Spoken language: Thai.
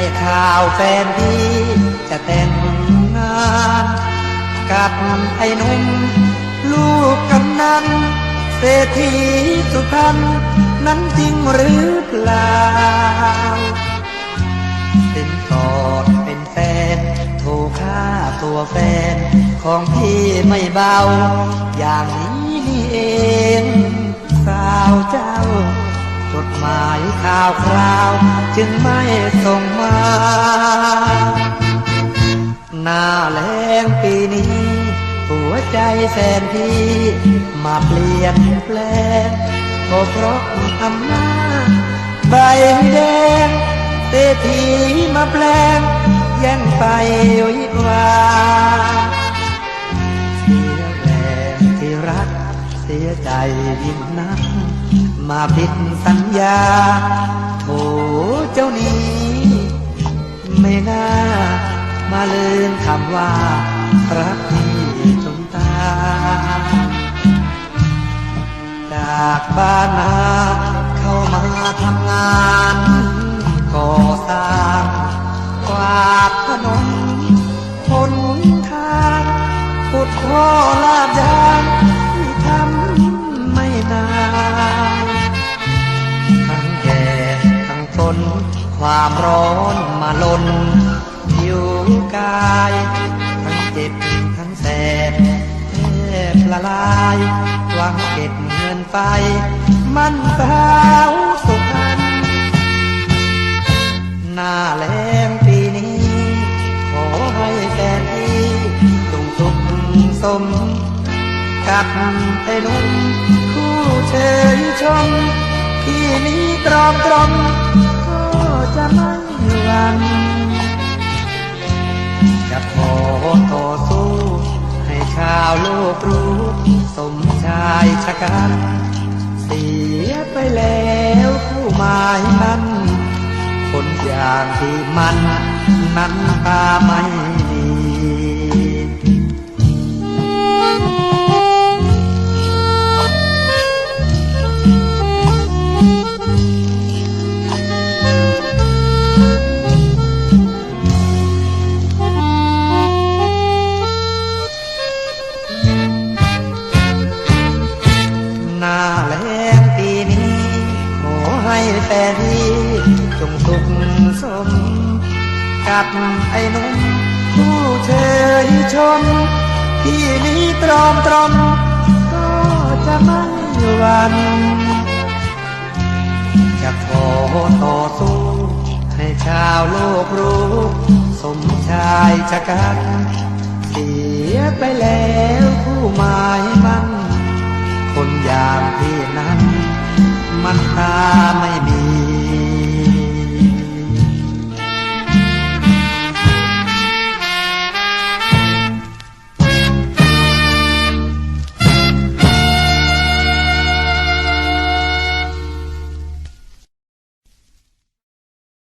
ได้ข่าวแฟนพี่จะแต่งงานกับไอ้นุ่มลูกกำนันเศรษฐีสุพรรณนั้นจริงหรือเปล่า เป็นกอดเป็นแฟนโทรค่าตัวแฟน ของพี่ไม่เบา อย่างนี้นี่เองสาวเจ้า หมายข่าวคราวจึงไม่ส่งมา หน้าแรงปีนี้ หัวใจแสนพี่มาเปลี่ยนแปลงก็เพราะอำนาจใบแดงเศรษฐีมาแปลง แย่งไปวิวาเสียแรงที่รัก เสียใจยิ่งนัก มาผิดสัญญา โถเจ้านี้ ไม่น่า มาเลืมคำว่ารักที่จนตา จากบ้านนาเข้ามาทำงานก่อสร้างกวาดถนนหนทางขุดข้อลาดยา ความร้อนมาลนอยู่กายทั้งเจ็บทั้งแสบแทบละลายหวังเก็บเงินไป มันสาวสุพรรณหน้าแรงปีนี้ ขอให้แฟนที่จงสุขสม กับไอ้หนุ่มคู่เชยชมที่นี้ตรอมตรอม รู้สมชายชะกันเสียไปแล้วผู้หมายมันคนอย่างที่มันนั้นตาไม่ แฟนที่จงสุขสม กับไอ้นุ่มผู้เชยชม ที่นี้ตรอมตรอมก็จะไม่หวันจะขอต่อสู้ ให้ชาวโลกรู้ สมชายชะกันเสียไปแล้วผู้หมายมัน